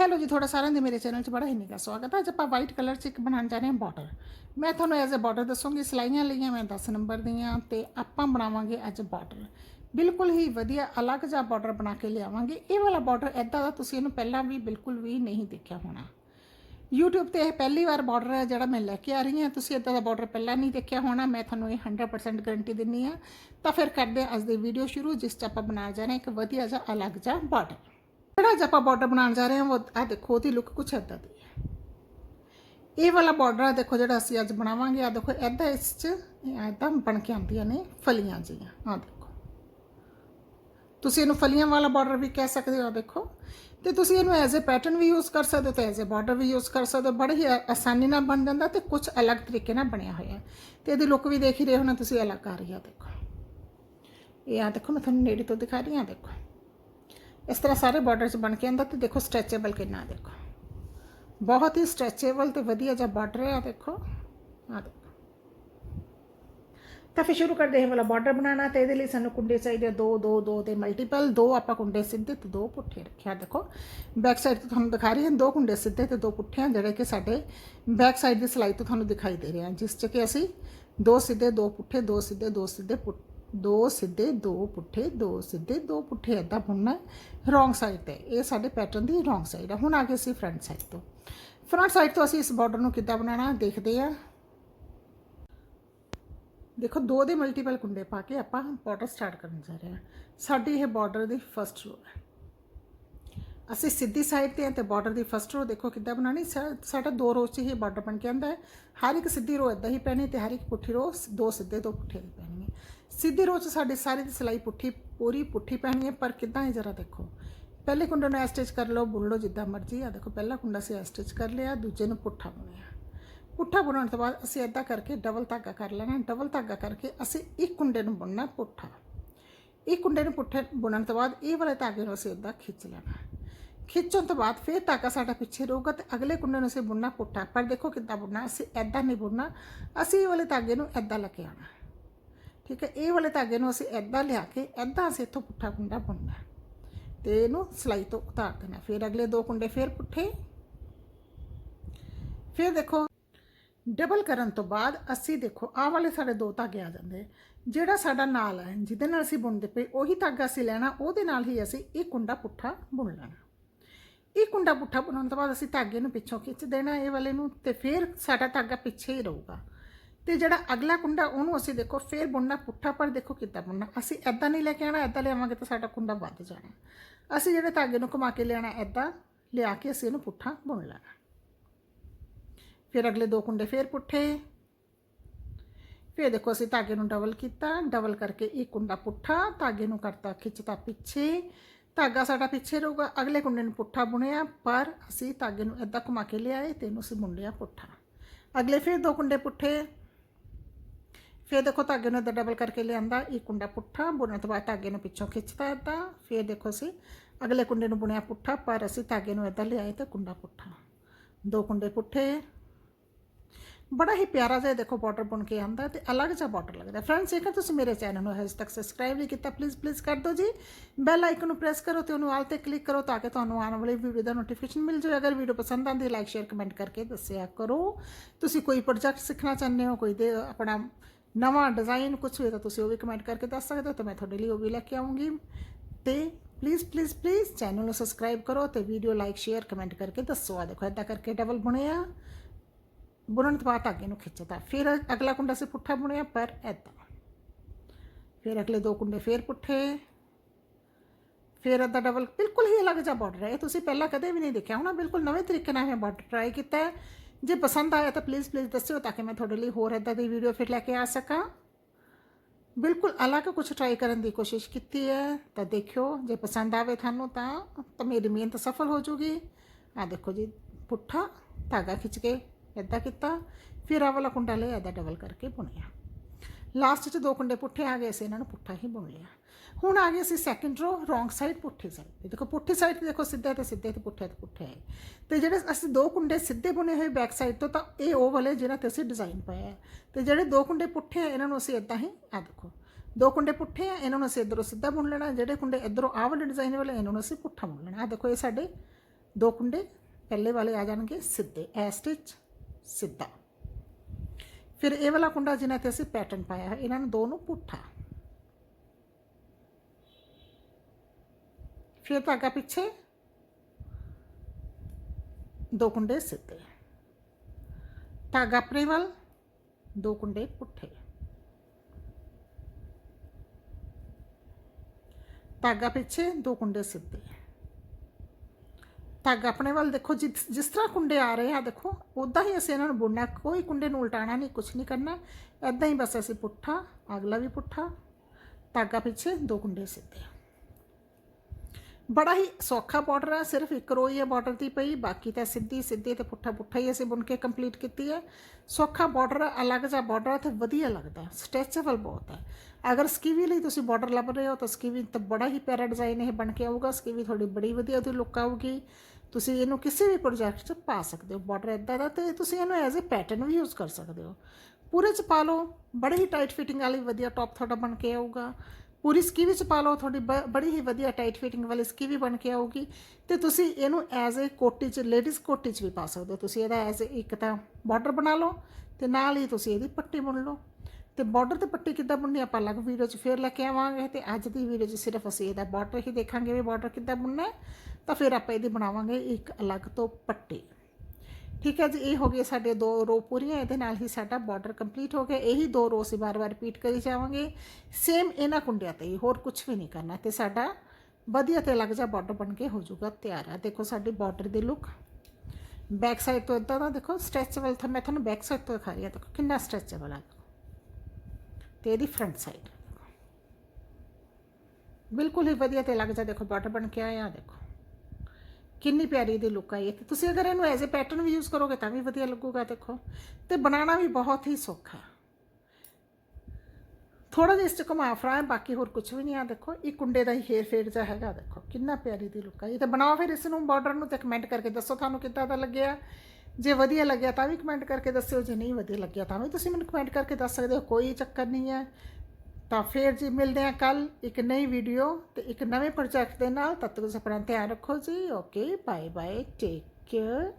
Hello ਜੀ, ਤੁਹਾਡਾ ਸਾਰਿਆਂ ਦੇ ਮੇਰੇ ਚੈਨਲ 'ਚ ਬੜਾ ਹੀ ਨਿੱਘਾ ਸਵਾਗਤ ਹੈ। ਅੱਜ ਆਪਾਂ ਵਾਈਟ ਕਲਰ 'ਚ ਇੱਕ ਬਣਾਉਣ ਜਾ ਰਹੇ ਹਾਂ ਬਾਰਡਰ ਮੈਂ ਤੁਹਾਨੂੰ ਐਜ਼ ਅ ਬਾਰਡਰ ਦੱਸੂੰਗੀ, ਸਲਾਈਆਂ ਲਈਆਂ ਮੈਂ 10 ਨੰਬਰ ਦੀਆਂ ਤੇ ਆਪਾਂ ਬਣਾਵਾਂਗੇ ਅੱਜ ਬਾਰਡਰ ਬਿਲਕੁਲ ਹੀ ਵਧੀਆ, ਅਲੱਗ ਜਿਹਾ ਬਾਰਡਰ ਬਣਾ ਕੇ ਲਿਆਵਾਂਗੇ। ਇਹ ਵਾਲਾ ਬਾਰਡਰ ਐਦਾਂ ਦਾ ਤੁਸੀਂ ਇਹਨੂੰ ਪਹਿਲਾਂ ਵੀ ਬਿਲਕੁਲ ਵੀ ਨਹੀਂ ਦੇਖਿਆ ਹੋਣਾ। YouTube ਤੇ ਇਹ ਪਹਿਲੀ ਵਾਰ ਬਾਰਡਰ ਹੈ ਜਿਹੜਾ ਮੈਂ ਲੈ ਕੇ ਆ ਰਹੀ ਹਾਂ। ਤੁਸੀਂ ਇਦਾਂ ਦਾ ਬਾਰਡਰ ਪਹਿਲਾਂ ਨਹੀਂ ਦੇਖਿਆ ਹੋਣਾ, ਮੈਂ ਤੁਹਾਨੂੰ ਇਹ 100% ਗਾਰੰਟੀ ਦਿੰਨੀ ਆ ਤਾਂ ਫਿਰ ਕਰਦੇ ਹਾਂ ਅੱਜ ਦੀ ਵੀਡੀਓ ਸ਼ੁਰੂ, ਜਿਸ 'ਚ ਆਪਾਂ ਬਣਾ ਜਾ ਰਹੇ ਹਾਂ ਇੱਕ ਵਧੀਆ ਜਿਹਾ ਅਲੱਗ ਜਿਹਾ ਬਾਰਡਰ ਜਿਹੜਾ ਅੱਜ ਆਪਾਂ ਬਾਰਡਰ ਬਣਾਉਣ ਜਾ ਰਹੇ ਹਾਂ, ਉਹ ਆ ਦੇਖੋ, ਉਹਦੀ ਲੁੱਕ ਕੁਛ ਇਦਾਂ ਦੀ ਹੈ। ਇਹ ਵਾਲਾ ਬਾਰਡਰ ਆ ਦੇਖੋ ਜਿਹੜਾ ਅਸੀਂ ਅੱਜ ਬਣਾਵਾਂਗੇ ਆ ਦੇਖੋ ਇਦਾਂ ਇਸ 'ਚ ਇਦਾਂ ਬਣ ਕੇ ਆਉਂਦੀਆਂ ਨੇ ਫਲੀਆਂ ਜੀਆਂ ਆ ਦੇਖੋ। ਤੁਸੀਂ ਇਹਨੂੰ ਫਲੀਆਂ ਵਾਲਾ ਬਾਰਡਰ ਵੀ ਕਹਿ ਸਕਦੇ ਹੋ, ਆਹ ਦੇਖੋ। ਤੇ ਤੁਸੀਂ ਇਹਨੂੰ ਐਜ਼ ਅ ਪੈਟਰਨ ਵੀ ਯੂਜ਼ ਕਰ ਸਕਦੇ ਹੋ ਤੇ ਐਜ਼ ਅ ਬਾਰਡਰ ਵੀ ਯੂਜ਼ ਕਰ ਸਕਦੇ ਹੋ। ਬੜੇ ਹੀ ਆਸਾਨੀ ਨਾਲ ਬਣ ਜਾਂਦਾ ਤੇ ਕੁਝ ਅਲੱਗ ਤਰੀਕੇ ਨਾਲ ਬਣਿਆ ਹੋਇਆ ਹੈ। ਤੇ ਇਹਦੀ ਲੁੱਕ ਵੀ ਦੇਖ ਹੀ ਰਹੇ ਹੋ ਨਾ ਤੁਸੀਂ ਅਲੱਗ ਆ ਰਹੀ ਆ ਦੇਖੋ। ਇਹ ਆ ਦੇਖੋ, ਮੈਂ ਤੁਹਾਨੂੰ ਨੇੜੇ ਤੋਂ ਦਿਖਾ ਰਹੀ ਹਾਂ ਦੇਖੋ। ਇਸ ਤਰ੍ਹਾਂ ਸਾਰੇ ਬਾਰਡਰਸ ਬਣ ਕੇ ਆਂਦਾ ਤੇ ਦੇਖੋ ਸਟ੍ਰੈਚੇਬਲ ਕਿੰਨਾ ਦੇਖੋ ਬਹੁਤ ਹੀ ਸਟ੍ਰੈਚੇਬਲ ਤੇ ਵਧੀਆ ਜਿਹਾ ਬਾਰਡਰ ਹੈ ਆ ਦੇਖੋ ਆ ਦੇਖੋ ਤਾਂ ਫਿਰ ਸ਼ੁਰੂ ਕਰਦੇ ਹਾਂ ਇਹ ਵਾਲਾ ਬਾਰਡਰ ਬਣਾਉਣਾ ਤੇ ਇਹਦੇ ਲਈ ਸਾਨੂੰ ਕੁੰਡੇ ਚਾਹੀਦੇ ਆ ਦੋ ਦੋ ਦੋ ਤੇ ਮਲਟੀਪਲ ਦੋ ਆਪਾਂ ਕੁੰਡੇ ਸਿੱਧੇ ਤੇ ਦੋ ਪੁੱਠੇ ਰੱਖਿਆ ਦੇਖੋ ਬੈਕ ਸਾਈਡ ਤੋਂ ਤੁਹਾਨੂੰ ਦਿਖਾ ਰਹੀ ਹਾਂ ਦੋ ਕੁੰਡੇ ਸਿੱਧੇ ਤੇ ਦੋ ਪੁੱਠੇ ਆ ਜਿਹੜੇ ਕਿ ਸਾਡੇ ਬੈਕ ਸਾਈਡ ਦੀ ਸਲਾਈ ਤੋਂ ਤੁਹਾਨੂੰ ਦਿਖਾਈ ਦੇ ਰਹੇ ਆ ਜਿਸ 'ਚ ਕਿ ਅਸੀਂ ਦੋ ਸਿੱਧੇ ਦੋ ਪੁੱਠੇ ਦੋ ਸਿੱਧੇ ਦੋ ਸਿੱਧੇ ਪੁੱਠੇ ਦੋ ਸਿੱਧੇ, ਦੋ ਪੁੱਠੇ, ਦੋ ਸਿੱਧੇ, ਦੋ ਪੁੱਠੇ, ਏਦਾਂ ਬੁਣਨਾ ਰੋਂਗ ਸਾਈਡ ਤੇ, ਇਹ ਸਾਡੇ ਪੈਟਰਨ ਦੀ ਰੋਂਗ ਸਾਈਡ ਆ। ਹੁਣ ਆ ਗਏ ਅਸੀਂ ਫਰੰਟ ਸਾਈਡ ਤੋਂ। ਫਰੰਟ ਸਾਈਡ ਤੋਂ ਅਸੀਂ ਇਸ ਬਾਰਡਰ ਨੂੰ ਕਿੱਦਾਂ ਬਣਾਉਣਾ ਦੇਖਦੇ ਆ ਦੇਖੋ, ਦੋ ਦੇ ਮਲਟੀਪਲ ਕੁੰਡੇ ਪਾ ਕੇ ਆਪਾਂ ਬਾਰਡਰ ਸਟਾਰਟ ਕਰਨ ਜਾ ਰਹੇ ਹਾਂ। ਸਾਡੀ ਇਹ ਬਾਰਡਰ ਦੀ ਫਰਸਟ ਰੋ ਹੈ। ਅਸੀਂ ਸਿੱਧੀ ਸਾਈਡ ਤੇ ਹਾਂ ਤੇ ਬਾਰਡਰ ਦੀ ਫਰਸਟ ਰੋ ਦੇਖੋ ਕਿੱਦਾਂ ਬਣਾਣੀ ਸਾਡਾ ਦੋ ਰੋ 'ਚ ਹੀ ਬਾਰਡਰ ਬਣ ਕੇ ਆਂਦਾ ਹੈ। ਹਰ ਇੱਕ ਸਿੱਧੀ ਰੋ ਇਦਾਂ ਹੀ ਪੈਣੀ ਤੇ ਹਰ ਇੱਕ ਪੁੱਠੀ ਰੋ ਦੋ ਸਿੱਧੇ, ਦੋ ਪੁੱਠੇ ਦੀ ਪੈਣੇ। ਸਿੱਧੀ ਰੋ 'ਚ ਸਾਡੀ ਸਾਰੀ ਦੀ ਸਿਲਾਈ ਪੁੱਠੀ, ਪੂਰੀ ਪੁੱਠੀ ਪੈਣੀ ਹੈ, ਪਰ ਕਿੱਦਾਂ ਹੈ ਜਰਾ ਦੇਖੋ। ਪਹਿਲੇ ਕੁੰਡੇ ਨੂੰ ਸਟਿਚ ਕਰ ਲਓ, ਬੁਣ ਲਓ ਜਿੱਦਾਂ ਮਰਜ਼ੀ। ਆ ਦੇਖੋ, ਪਹਿਲਾ ਕੁੰਡਾ ਸੀ ਸਟਿਚ ਕਰ ਲਿਆ, ਦੂਜੇ ਨੂੰ ਪੁੱਠਾ ਬੁਣਿਆ। ਪੁੱਠਾ ਬੁਣਨ ਤੋਂ ਬਾਅਦ ਅਸੀਂ ਇਦਾਂ ਕਰਕੇ ਡਬਲ ਧਾਗਾ ਕਰ ਲੈਣਾ ਡਬਲ ਧਾਗਾ ਕਰਕੇ ਅਸੀਂ ਇੱਕ ਕੁੰਡੇ ਨੂੰ ਬੁਣਨਾ ਪੁੱਠਾ। ਇੱਕ ਕੁੰਡੇ ਨੂੰ ਪੁੱਠੇ ਬੁਣਨ ਤੋਂ ਬਾਅਦ ਇਹ ਵਾਲੇ ਧਾਗੇ ਨੂੰ ਅਸੀਂ ਇਦਾਂ ਖਿੱਚ ਲੈਣਾ ਖਿੱਚਣ ਤੋਂ ਬਾਅਦ ਫਿਰ ਧਾਗਾ ਸਾਡਾ ਪਿੱਛੇ ਰਹੂਗਾ ਤੇ ਅਗਲੇ ਕੁੰਡੇ ਨੂੰ ਅਸੀਂ ਬੁਣਨਾ ਪੁੱਠਾ। ਪਰ ਦੇਖੋ ਕਿੱਦਾਂ ਬੁਣਨਾ, ਅਸੀਂ ਇਦਾਂ ਨਹੀਂ ਬੁਣਨਾ। ਅਸੀਂ ਇਹ ਵਾਲੇ ਧਾਗੇ ਨੂੰ ਇਦਾਂ ਲੈ ਕੇ ਆਉਣਾ ਠੀਕ ਹੈ, ਇਹ ਵਾਲੇ ਧਾਗੇ ਨੂੰ ਅਸੀਂ ਇਦਾਂ ਲਿਆ ਕੇ ਇਦਾਂ ਅਸੀਂ ਇੱਥੋਂ ਪੁੱਠਾ ਕੁੰਡਾ ਬੁਣਨਾ ਤੇ ਇਹਨੂੰ ਸਲਾਈ ਤੋਂ ਉਤਾਰ ਦੇਣਾ ਫਿਰ ਅਗਲੇ ਦੋ ਕੁੰਡੇ ਫਿਰ ਪੁੱਠੇ। ਫਿਰ ਦੇਖੋ ਡਬਲ ਕਰਨ ਤੋਂ ਬਾਅਦ ਅਸੀਂ ਦੇਖੋ, ਆਹ ਵਾਲੇ ਸਾਡੇ ਦੋ ਧਾਗੇ ਆ ਜਾਂਦੇ ਜਿਹੜਾ ਸਾਡਾ ਨਾਲ ਹੈ, ਜਿਹਦੇ ਨਾਲ ਅਸੀਂ ਬੁਣਦੇ ਪਏ, ਉਹੀ ਧਾਗਾ ਅਸੀਂ ਲੈਣਾ, ਉਹਦੇ ਨਾਲ ਹੀ ਅਸੀਂ ਇਹ ਕੁੰਡਾ ਪੁੱਠਾ ਬੁਣ ਲੈਣਾ ਇਹ ਕੁੰਡਾ ਪੁੱਠਾ ਬੁਣਨ ਤੋਂ ਬਾਅਦ ਅਸੀਂ ਧਾਗੇ ਨੂੰ ਪਿੱਛੋਂ ਖਿੱਚ ਦੇਣਾ ਇਹ ਵਾਲੇ ਨੂੰ, ਤੇ ਫਿਰ ਸਾਡਾ ਧਾਗਾ ਪਿੱਛੇ ਹੀ ਰਹੂਗਾ। ਤੇ ਜਿਹੜਾ ਅਗਲਾ ਕੁੰਡਾ ਉਹਨੂੰ ਅਸੀਂ ਦੇਖੋ ਫੇਰ ਬੁਣਨਾ ਪੁੱਠਾ, ਪਰ ਦੇਖੋ ਕਿੱਦਾਂ ਬੁਣਨਾ। ਅਸੀਂ ਐਦਾਂ ਨਹੀਂ ਲੈ ਕੇ ਆਣਾ ਐਦਾਂ ਲਿਆਵਾਂਗੇ ਤਾਂ ਸਾਡਾ ਕੁੰਡਾ ਵੱਧ ਜਾਣਾ। ਅਸੀਂ ਜਿਹੜੇ ਧਾਗੇ ਨੂੰ ਘੁਮਾ ਕੇ ਲਿਆਣਾ ਐਦਾਂ ਲਿਆ ਕੇ ਅਸੀਂ ਇਹਨੂੰ ਪੁੱਠਾ ਬੁਣ ਲੈਣਾ। ਫਿਰ ਅਗਲੇ ਦੋ ਕੁੰਡੇ ਫੇਰ ਪੁੱਠੇ। ਫਿਰ ਦੇਖੋ ਅਸੀਂ ਧਾਗੇ ਨੂੰ ਡਬਲ ਕੀਤਾ ਡਬਲ ਕਰਕੇ ਇੱਕ ਕੁੰਡਾ ਪੁੱਠਾ, ਧਾਗੇ ਨੂੰ ਕਰਤਾ ਖਿੱਚਤਾ ਪਿੱਛੇ। ਧਾਗਾ ਸਾਡਾ ਪਿੱਛੇ ਰਹੂਗਾ, ਅਗਲੇ ਕੁੰਡੇ ਨੂੰ ਪੁੱਠਾ ਬੁਣਿਆ, ਪਰ ਅਸੀਂ ਧਾਗੇ ਨੂੰ ਐਦਾਂ ਘੁਮਾ ਕੇ ਲਿਆਏ ਤੇ ਇਹਨੂੰ ਅਸੀਂ ਬੁਣ ਪੁੱਠਾ। ਅਗਲੇ ਫਿਰ ਦੋ ਕੁੰਡੇ ਪੁੱਠੇ। ਫਿਰ ਦੇਖੋ ਧਾਗੇ ਨੂੰ ਇੱਦਾਂ ਡਬਲ ਕਰਕੇ ਲਿਆਂਦਾ, ਇੱਕ ਕੁੰਡਾ ਪੁੱਠਾ, ਬੁਣਨ ਤੋਂ ਬਾਅਦ ਧਾਗੇ ਨੂੰ ਪਿੱਛੋਂ ਖਿੱਚਤਾ ਇੱਦਾਂ ਫਿਰ ਦੇਖੋ ਅਸੀਂ ਅਗਲੇ ਕੁੰਡੇ ਨੂੰ ਬੁਣਿਆ ਪੁੱਠਾ, ਪਰ ਅਸੀਂ ਧਾਗੇ ਨੂੰ ਇੱਦਾਂ ਲਿਆਏ ਤੇ ਕੁੰਡਾ ਪੁੱਠਾ। ਦੋ ਕੁੰਡੇ ਪੁੱਠੇ। ਬੜਾ ਹੀ ਪਿਆਰਾ ਜਿਹਾ ਦੇਖੋ ਬਾਰਡਰ ਬਣ ਕੇ ਆਂਦਾ ਤੇ ਅਲੱਗ ਜਿਹਾ ਬਾਰਡਰ ਲੱਗਦਾ। ਫਰੈਂਡਸ ਜੇਕਰ ਤੁਸੀਂ ਮੇਰੇ ਚੈਨਲ ਨੂੰ ਹਜੇ ਤੱਕ ਸਬਸਕ੍ਰਾਈਬ ਨਹੀਂ ਕੀਤਾ ਪਲੀਜ਼ ਪਲੀਜ਼ ਕਰ ਦਿਓ ਜੀ। ਬੈਲ ਆਈਕਨ ਨੂੰ ਪ੍ਰੈਸ ਕਰੋ ਤੇ ਉਹਨੂੰ ਆਲ ਤੇ ਕਲਿੱਕ ਕਰੋ ਤਾਂ ਕਿ ਤੁਹਾਨੂੰ ਆਉਣ ਵਾਲੀ ਵੀਡੀਓ ਦਾ ਨੋਟੀਫਿਕੇਸ਼ਨ ਮਿਲ ਜਾਵੇ। ਅਗਰ ਵੀਡੀਓ ਪਸੰਦ ਆਂਦੀ ਲਾਈਕ ਸ਼ੇਅਰ ਕਮੈਂਟ ਕਰਕੇ ਦੱਸਿਆ ਕਰੋ। ਤੁਸੀਂ ਕੋਈ ਪ੍ਰੋਜੈਕਟ ਸਿੱਖਣਾ ਚਾਹੁੰਦੇ ਹੋ, ਕੋਈ ਦੇ ਆਪਣਾ ਨਵਾਂ ਡਿਜ਼ਾਈਨ ਕੁਝ ਹੋਏ ਤਾਂ ਤੁਸੀਂ ਉਹ ਵੀ ਕਮੈਂਟ ਕਰਕੇ ਦੱਸ ਸਕਦੇ ਹੋ ਤਾਂ ਮੈਂ ਤੁਹਾਡੇ ਲਈ ਉਹ ਵੀ ਲੈ ਕੇ ਆਉਂਗੀ। ਤੇ ਪਲੀਜ਼ ਪਲੀਜ਼ ਪਲੀਜ਼ ਚੈਨਲ ਨੂੰ ਸਬਸਕ੍ਰਾਈਬ ਕਰੋ ਤੇ ਵੀਡੀਓ ਲਾਈਕ ਸ਼ੇਅਰ ਕਮੈਂਟ ਕਰਕੇ ਦੱਸੋ। ਆ ਦੇਖੋ ਇਦਾਂ ਕਰਕੇ ਡਬਲ ਬੁਣਿਆ ਬੁਣਨ ਤੋਂ ਬਾਅਦ ਧਾਗੇ ਨੂੰ ਖਿੱਚਦਾ ਫਿਰ ਅਗਲਾ ਕੁੰਡਾ ਸੇ ਪੁੱਠਾ ਬੁਣਿਆ, ਪਰ ਐਦਾਂ ਫਿਰ ਅਗਲੇ ਦੋ ਕੁੰਡੇ ਫੇਰ ਪੁੱਠੇ। ਫਿਰ ਅੱਧਾ ਡਬਲ ਬਿਲਕੁਲ ਹੀ ਅਲੱਗ ਜਿਹਾ ਬਾਰਡਰ ਹੈ। ਇਹ ਤੁਸੀਂ ਪਹਿਲਾਂ ਕਦੇ ਵੀ ਨਹੀਂ ਦੇਖਿਆ ਹੋਣਾ। ਬਿਲਕੁਲ ਨਵੇਂ ਤਰੀਕੇ ਨਾਲ ਮੈਂ ਬਾਰਡਰ ਟਰਾਈ ਕੀਤਾ ਹੈ। ਜੇ ਪਸੰਦ ਆਇਆ ਤਾਂ ਪਲੀਜ਼ ਪਲੀਜ਼ ਦੱਸਿਓ ਤਾਂ ਕਿ ਮੈਂ ਤੁਹਾਡੇ ਲਈ ਹੋਰ ਇਦਾਂ ਦੀ ਵੀਡੀਓ ਫਿਰ ਲੈ ਕੇ ਆ ਸਕਾਂ। ਬਿਲਕੁਲ ਅਲੱਗ ਕੁਝ ਟਰਾਈ ਕਰਨ ਦੀ ਕੋਸ਼ਿਸ਼ ਕੀਤੀ ਹੈ, ਤਾਂ ਦੇਖਿਓ, ਜੇ ਪਸੰਦ ਆਵੇ ਤੁਹਾਨੂੰ ਤਾਂ ਤਾਂ ਮੇਰੀ ਮਿਹਨਤ ਸਫਲ ਹੋ ਜੂਗੀ। ਆ ਦੇਖੋ ਜੀ, ਪੁੱਠਾ ਧਾਗਾ ਖਿੱਚ ਕੇ ਇਦਾਂ ਕੀਤਾ, ਫਿਰ ਆ ਵਾਲਾ ਕੁੰਡਾ ਲਿਆ ਇਦਾਂ ਡਬਲ ਕਰਕੇ ਬੁਣਿਆ। ਲਾਸਟ 'ਚ ਦੋ ਕੁੰਡੇ ਪੁੱਠੇ ਆ ਗਏ ਸੀ ਇਹਨਾਂ ਨੂੰ ਪੁੱਠਾ ਹੀ ਬੁਣ ਲਿਆ। ਹੁਣ ਆ ਗਏ ਅਸੀਂ ਸੈਕੰਡ ਰੋ ਰੋਂਗ ਸਾਈਡ ਪੁੱਠੀ ਸਾਈਡ ਦੇਖੋ ਪੁੱਠੀ ਸਾਈਡ ਤੇ ਦੇਖੋ ਸਿੱਧਾ ਤੇ ਸਿੱਧੇ ਤੇ ਪੁੱਠੇ ਤੇ ਪੁੱਠੇ। ਹੈ ਤੇ ਜਿਹੜੇ ਅਸੀਂ ਦੋ ਕੁੰਡੇ ਸਿੱਧੇ ਬੁਣੇ ਹੋਏ ਬੈਕ ਸਾਈਡ ਤੋਂ, ਤਾਂ ਇਹ ਉਹ ਵਾਲੇ ਜਿਹੜਾ ਤੇ ਅਸੀਂ ਡਿਜ਼ਾਈਨ ਪਾਇਆ ਹੈ। ਤੇ ਜਿਹੜੇ ਦੋ ਕੁੰਡੇ ਪੁੱਠੇ ਆ, ਇਹਨਾਂ ਨੂੰ ਅਸੀਂ ਇਦਾਂ ਹੀ ਆ ਦੇਖੋ। ਦੋ ਕੁੰਡੇ ਪੁੱਠੇ ਆ, ਇਹਨਾਂ ਨੂੰ ਅਸੀਂ ਇਧਰੋਂ ਸਿੱਧਾ ਬੁਣ ਲੈਣਾ। ਜਿਹੜੇ ਕੁੰਡੇ ਇਧਰੋਂ ਆਹ ਵਾਲੇ ਡਿਜ਼ਾਈਨ ਵਾਲੇ, ਇਹਨਾਂ ਨੂੰ ਅਸੀਂ ਪੁੱਠਾ ਬੁਣ ਲੈਣਾ। ਆ ਦੇਖੋ, ਇਹ ਸਾਡੇ ਦੋ ਕੁੰਡੇ ਪਹਿਲੇ ਵਾਲੇ ਆ ਜਾਣਗੇ ਸਿੱਧੇ ਐ ਸਟਿਚ ਸਿੱਧਾ। ਫਿਰ ਇਹ ਵਾਲਾ ਕੁੰਡਾ ਜਿਹਨਾਂ ਤੇ ਅਸੀਂ ਪੈਟਰਨ ਪਾਇਆ ਹੈ ਇਹਨਾਂ ਨੂੰ ਦੋ ਨੂੰ ਪੁੱਠਾ। ਫਿਰ ਧਾਗਾ ਪਿੱਛੇ ਦੋ ਕੁੰਡੇ ਸਿੱਧੇ ਧਾਗਾ ਆਪਣੇ ਵੱਲ ਦੋ ਕੁੰਡੇ ਪੁੱਠੇ ਧਾਗਾ ਪਿੱਛੇ ਦੋ ਕੁੰਡੇ ਸਿੱਧੇ ਧਾਗਾ ਆਪਣੇ ਵੱਲ ਦੇਖੋ ਜਿਸ ਜਿਸ ਤਰ੍ਹਾਂ ਕੁੰਡੇ ਆ ਰਹੇ ਆ ਦੇਖੋ ਉਦਾਂ ਹੀ ਅਸੀਂ ਇਹਨਾਂ ਨੂੰ ਬੁਣਨਾ ਕੋਈ ਕੁੰਡੇ ਨੂੰ ਉਲਟਾਣਾ ਨਹੀਂ ਕੁਝ ਨਹੀਂ ਕਰਨਾ ਐਦਾਂ ਹੀ ਬਸ ਅਸੀਂ ਪੁੱਠਾ ਅਗਲਾ ਵੀ ਪੁੱਠਾ ਧਾਗਾ ਪਿੱਛੇ ਦੋ ਕੁੰਡੇ ਸਿੱਧੇ ਬੜਾ ਹੀ ਸੌਖਾ ਬਾਰਡਰ ਆ, ਸਿਰਫ ਇੱਕ ਰੋਈ ਹੈ ਬਾਰਡਰ ਦੀ ਪਈ, ਬਾਕੀ ਤਾਂ ਸਿੱਧੀ ਸਿੱਧੀ ਤੇ ਪੁੱਠਾ ਪੁੱਠਾ ਹੀ ਅਸੀਂ ਬੁਣ ਕੇ ਕੰਪਲੀਟ ਕੀਤੀ ਹੈ। ਸੌਖਾ ਬਾਰਡਰ ਅਲੱਗ ਜਿਹਾ ਬਾਰਡਰ ਹੈ ਤੇ ਵਧੀਆ ਲੱਗਦਾ ਸਟ੍ਰੈਚੇਬਲ ਬਹੁਤ ਹੈ। ਅਗਰ ਸਕੀਵੀ ਲਈ ਤੁਸੀਂ ਬਾਰਡਰ ਲੱਭ ਰਹੇ ਹੋ, ਤਾਂ ਸਕੀਵੀ ਤਾਂ ਬੜਾ ਹੀ ਪਿਆਰਾ ਡਿਜ਼ਾਈਨ ਇਹ ਬਣ ਕੇ ਆਊਗਾ ਸਕੀਵੀ ਤੁਹਾਡੀ ਬੜੀ ਵਧੀਆ ਉਹਦੀ ਲੁੱਕ ਆਊਗੀ। ਤੁਸੀਂ ਇਹਨੂੰ ਕਿਸੇ ਵੀ ਪ੍ਰੋਜੈਕਟ 'ਚ ਪਾ ਸਕਦੇ ਹੋ ਬਾਰਡਰ ਇਦਾਂ ਦਾ, ਤੇ ਤੁਸੀਂ ਇਹਨੂੰ ਐਜ਼ ਅ ਪੈਟਰਨ ਵੀ ਯੂਜ਼ ਕਰ ਸਕਦੇ ਹੋ। ਪੂਰੇ 'ਚ ਪਾ ਲਓ, ਬੜੇ ਹੀ ਟਾਈਟ ਫਿਟਿੰਗ ਵਾਲੀ ਵਧੀਆ ਟੌਪ ਤੁਹਾਡਾ ਬਣ ਕੇ ਆਊਗਾ। ਪੂਰੀ ਸਕੀਵੀ 'ਚ ਪਾ ਲਓ, ਤੁਹਾਡੀ ਬ- ਬੜੀ ਹੀ ਵਧੀਆ ਟਾਈਟ ਫਿਟਿੰਗ ਵਾਲੀ ਸਕੀਵੀ ਬਣ ਕੇ ਆਊਗੀ ਤੇ ਤੁਸੀਂ ਇਹਨੂੰ ਐਜ਼ ਅ ਕੋਟੀ 'ਚ ਲੇਡੀਜ਼ ਕੋਟੀ 'ਚ ਵੀ ਪਾ ਸਕਦੇ ਹੋ। ਤੁਸੀਂ ਇਹਦਾ ਐਜ਼ ਇੱਕ ਤਾਂ ਬਾਰਡਰ ਬਣਾ ਲਓ ਤੇ ਨਾਲ ਹੀ ਤੁਸੀਂ ਇਹਦੀ ਪੱਟੀ ਬੁਣ ਲਓ। ਤੇ ਬਾਰਡਰ ਤੇ ਪੱਟੀ ਕਿੱਦਾਂ ਬੁਣਨੀ ਆਪਾਂ ਅਲੱਗ ਵੀਡੀਓ 'ਚ ਫੇਰ ਲੈ ਕੇ ਆਵਾਂਗੇ ਤੇ ਅੱਜ ਦੀ ਵੀਡੀਓ 'ਚ ਸਿਰਫ ਅਸੀਂ ਇਹਦਾ ਬਾਰਡਰ ਹੀ ਦੇਖਾਂਗੇ ਵੀ ਬਾਰਡਰ ਕਿੱਦਾਂ ਬੁਣਨਾ ਤਾਂ ਫਿਰ ਆਪਾਂ ਇਹਦੀ ਬਣਾਵਾਂਗੇ ਇੱਕ ਅਲੱਗ ਤੋਂ ਪੱਟੀ। ਠੀਕ ਹੈ ਜੀ, ਇਹ ਹੋ ਗਏ ਸਾਡੇ ਦੋ ਰੋ ਪੂਰੀਆਂ, ਇਹਦੇ ਨਾਲ ਹੀ ਸਾਡਾ ਬਾਰਡਰ ਕੰਪਲੀਟ ਹੋ ਗਿਆ। ਇਹੀ ਦੋ ਰੋ ਅਸੀਂ ਬਾਰ-ਬਾਰ ਰਿਪੀਟ ਕਰੀ ਜਾਵਾਂਗੇ। ਸੇਮ ਇਹਨਾਂ ਕੁੰਡਿਆਂ ਤੇ ਹੀ, ਹੋਰ ਕੁਝ ਵੀ ਨਹੀਂ ਕਰਨਾ। ਤੇ ਸਾਡਾ ਵਧੀਆ ਤੇ ਲੱਗ ਜਾ ਬਾਰਡਰ ਬਣ ਕੇ ਹੋ ਜਾਊਗਾ ਤਿਆਰ ਆ। ਦੇਖੋ ਸਾਡੀ ਬਾਰਡਰ ਦੀ ਲੁੱਕ ਬੈਕ ਸਾਈਡ ਤੋਂ ਇਦਾਂ ਦਾ ਦੇਖੋ ਸਟ੍ਰੈਚੇਬਲ ਤਾਂ ਮੈਂ ਤੁਹਾਨੂੰ ਬੈਕ ਸਾਈਡ ਤੋਂ ਦਿਖਾ ਰਹੀ ਹਾਂ। ਦੇਖੋ ਕਿੰਨਾ ਸਟ੍ਰੈਚੇਬਲ ਆ। ਤੇ ਇਹਦੀ ਫਰੰਟ ਸਾਈਡ ਬਿਲਕੁਲ ਹੀ ਵਧੀਆ ਤੇ ਲੱਗ ਜਾ ਦੇਖੋ ਬਾਰਡਰ ਬਣ ਕੇ ਆਇਆ, ਦੇਖੋ। ਕਿੰਨੀ ਪਿਆਰੀ ਦੀ ਲੁੱਕ ਆਈ ਹੈ। ਤੇ ਤੁਸੀਂ ਅਗਰ ਇਹਨੂੰ ਐਜ਼ ਅ ਪੈਟਰਨ ਵੀ ਯੂਜ਼ ਕਰੋਗੇ ਤਾਂ ਵੀ ਵਧੀਆ ਲੱਗੂਗਾ, ਦੇਖੋ। ਤੇ ਬਣਾਉਣਾ ਵੀ ਬਹੁਤ ਹੀ ਸੌਖਾ ਹੈ। ਥੋੜਾ ਜਿਹਾ ਇਸ ਚ ਘੁਮਾ ਫਰਾ ਹੈ ਬਾਕੀ ਹੋਰ ਕੁਝ ਵੀ ਨਹੀਂ ਆ, ਦੇਖੋ। ਇਹ ਕੁੰਡੇ ਦਾ ਹੀ ਹੇਰ ਫੇਰ ਜਾ ਹੈਗਾ, ਦੇਖੋ। ਕਿੰਨਾ ਪਿਆਰੀ ਦੀ ਲੁੱਕ ਆਈ। ਤੇ ਬਣਾਓ, ਫਿਰ ਇਸ ਨੂੰ ਬਾਰਡਰ ਨੂੰ ਤੇ ਕਮੈਂਟ ਕਰਕੇ ਦੱਸੋ ਤੁਹਾਨੂੰ ਕਿੱਦਾਂ ਦਾ ਲੱਗਿਆ। ਜੇ ਵਧੀਆ ਲੱਗਿਆ ਤਾਂ ਵੀ ਕਮੈਂਟ ਕਰਕੇ ਦੱਸਿਓ, ਜੇ ਨਹੀਂ ਵਧੀਆ ਲੱਗਿਆ ਤਾਂ ਵੀ ਤੁਸੀਂ ਮੈਨੂੰ ਕਮੈਂਟ ਕਰਕੇ ਦੱਸ ਸਕਦੇ ਹੋ, ਕੋਈ ਚੱਕਰ ਨਹੀਂ ਹੈ। ਤਾਂ ਫਿਰ ਜੀ ਮਿਲਦੇ ਹਾਂ ਕੱਲ ਇੱਕ ਨਈ ਵੀਡੀਓ ਤੇ ਇੱਕ ਨਵੇਂ ਪ੍ਰੋਜੈਕਟ ਦੇ ਨਾਲ। ਤਦ ਤੱਕ ਤੁਸੀਂ ਆਪਣਾ ਧਿਆਨ ਰੱਖੋ ਜੀ। Okay bye bye take care